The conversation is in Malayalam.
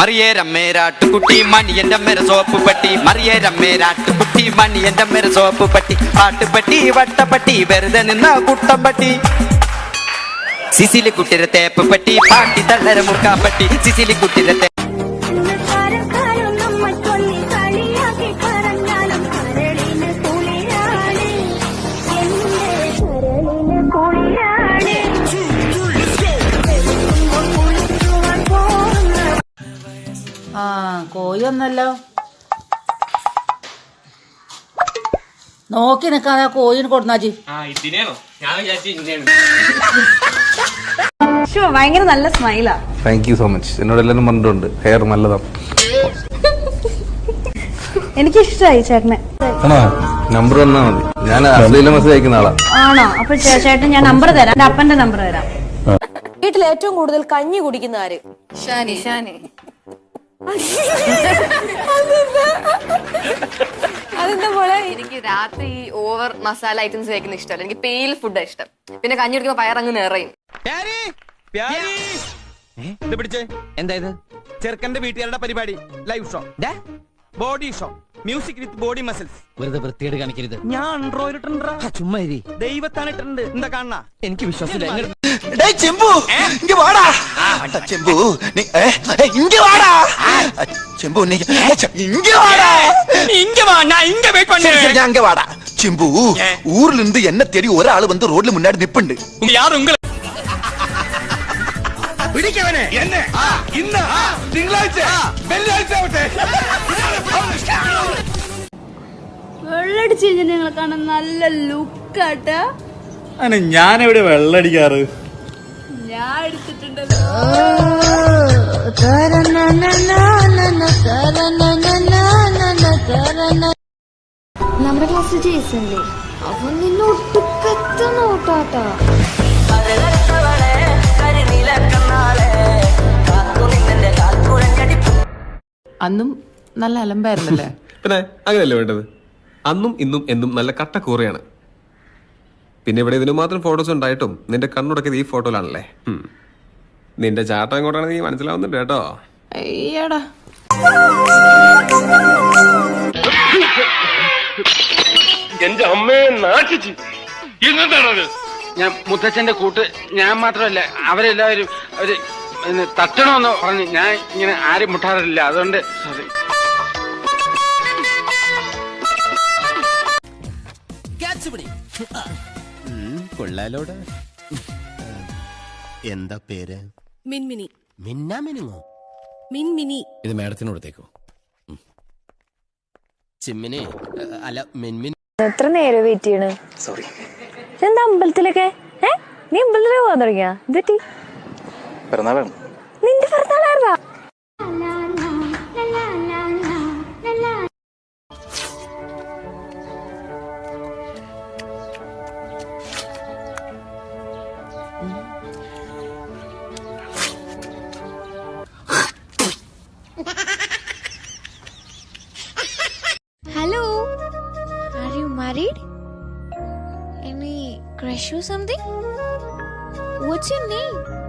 മറിയേരമ്മേരാട്ടുകുട്ടി മണി എന്റെ അമ്മേരെ സോപ്പ് പട്ടി. മറിയേരമ്മേരാട്ടുകുട്ടി മണി എന്റെ അമ്മേരെ സോപ്പ് പട്ടി. പാട്ടുപട്ടി വട്ടപ്പട്ടി വെറുതെ നിന്ന കുട്ടമ്പട്ടി സിസിലി കുട്ടിരെ തേപ്പ് പട്ടി പാട്ടി തള്ളര മുക്കാപ്പട്ടി സിസിലി കുട്ടിരെ ആ കോഴി ഒന്നല്ലോ നോക്കി നിക്കാതെ കോഴിന് കൊടുന്നാജി ഭയങ്കര നല്ല സ്മൈലാ. താങ്ക് യു സോ മച്ച് എന്നോട് എല്ലാരും പറഞ്ഞിട്ടുണ്ട്. ഹെയർ നല്ലതാണ് എനിക്ക് ഇഷ്ടമായി ചേട്ടനെ. ആണോ? നമ്പർ തന്നാ മതി. ഞാൻ അശ്ലീല മെസ്സേജ് അയക്കുന്ന ആളാ. ആണോ? അപ്പൊ ചേട്ടൻ ഞാൻ നമ്പർ തരാം. എന്റെ അപ്പന്റെ നമ്പർ തരാം. വീട്ടിൽ ഏറ്റവും കൂടുതൽ കഞ്ഞി കുടിക്കുന്ന ആര്? ഷാനി. ഷാനി. അതെന്താ പോലെ എനിക്ക് രാത്രി ഈ ഓവർ മസാല ഐറ്റംസ് കഴിക്കുന്ന ഇഷ്ടമല്ല. എനിക്ക് പെയിൽ ഫുഡ് ഇഷ്ടം. പിന്നെ കഞ്ഞി കുടിക്കുമ്പോ പയറങ്ങ് നിറയും. പിടിച്ചേ. എന്താ ഇത്? ചെറുക്കന്റെ വീട്ടുകാരുടെ പരിപാടി. Live show Body show music with body muscles വെറുതെ വൃത്തിയേട് കാണിക്കരുത് ഞാൻ അൺട്രോയിൽ ഇട്ടിട്ടുണ്ടാ ചുമ്മാ ഇരി. ദൈവത്താണ് ഇട്ടിട്ടുണ്ട് എന്താ കാണണ എനിക്ക് വിശ്വാസമില്ല എങ്ങനെ- டேய் செம்பு இங்க வாடா அட செம்பு நீ ஏ, ஏய், இங்க வாடா அ, செம்பு நீ ஏ, செ- இங்க வாடா இங்க வா நான் இங்க வெயிட் சரி சரி பண்ணேன் அங்க வாடா செம்பு ஊர்ல இருந்து என்ன தேடி ஒரு ஆளு வந்து ரோட்ல முன்னாடி நிப்புண்டு யார் உங்களை പിടിക്കവനെ എന്നെ ഇന്ന് തിങ്കളാഴ്ച വെള്ളിയാഴ്ച ഞങ്ങളെ കാണാൻ നല്ല ലുക്കാട്ടാ. ഞാൻ എവിടെ വെള്ളടിക്കാറ്? ഞാൻ എടുത്തിട്ടുണ്ടല്ലോ നമ്മുടെ ക്ലാസ് ജയിച്ചല്ലേ അവൻ നിന്നെ ഒട്ടുക്കത്ത നോട്ടാട്ടാ. അന്നും നല്ല അലമ്പായിരുന്നല്ലേ? പിന്നെ അങ്ങനെയല്ലേ വേണ്ടത്? അന്നും ഇന്നും എന്നും നല്ല കട്ട കൂറയാണ്. പിന്നെ ഇവിടെ ഇതിന് മാത്രം ഫോട്ടോസ് ഉണ്ടായിട്ടും നിന്റെ കണ്ണുടക്കിയത് ഈ ഫോട്ടോയിലാണല്ലേ. നിന്റെ ചാട്ടം എങ്ങോട്ടാണെന്ന് നീ മനസ്സിലാവുന്നുണ്ട് കേട്ടോ. അയ്യടാ. എന്റെ അമ്മയെ നാട്ടിച്ചു. എന്നതാണത് ഞാൻ മുത്തച്ഛന്റെ കൂട്ട് ഞാൻ മാത്രമല്ല അവരെല്ലാവരും അവർ എന്നെ തട്ടണമെന്ന് പറഞ്ഞ് ഞാൻ ഇങ്ങനെ ആരും മുട്ടാറില്ല. അതുകൊണ്ട് സോറി കൊള്ളാലോട. എന്താ പേര്? മിൻമിനി. മിന്നാ മിനുങ്ങോ മിൻമിനി. ഇത് മാഡത്തിന് കൊടുത്തേക്കോ. ചിമ്മിനെ അല്ല മിൻമിൻ എത്ര നേരം വെയിറ്റ് ചെയ്യണ്? സോറി എന്താ അമ്പലത്തിലൊക്കെ? ഏ? നീ അമ്പലത്തിലേക്ക് പോകാൻ തുടങ്ങിയാ? എന്തെറ്റി പിറന്നാളാണ്. Married? Any crush or something? What's your name?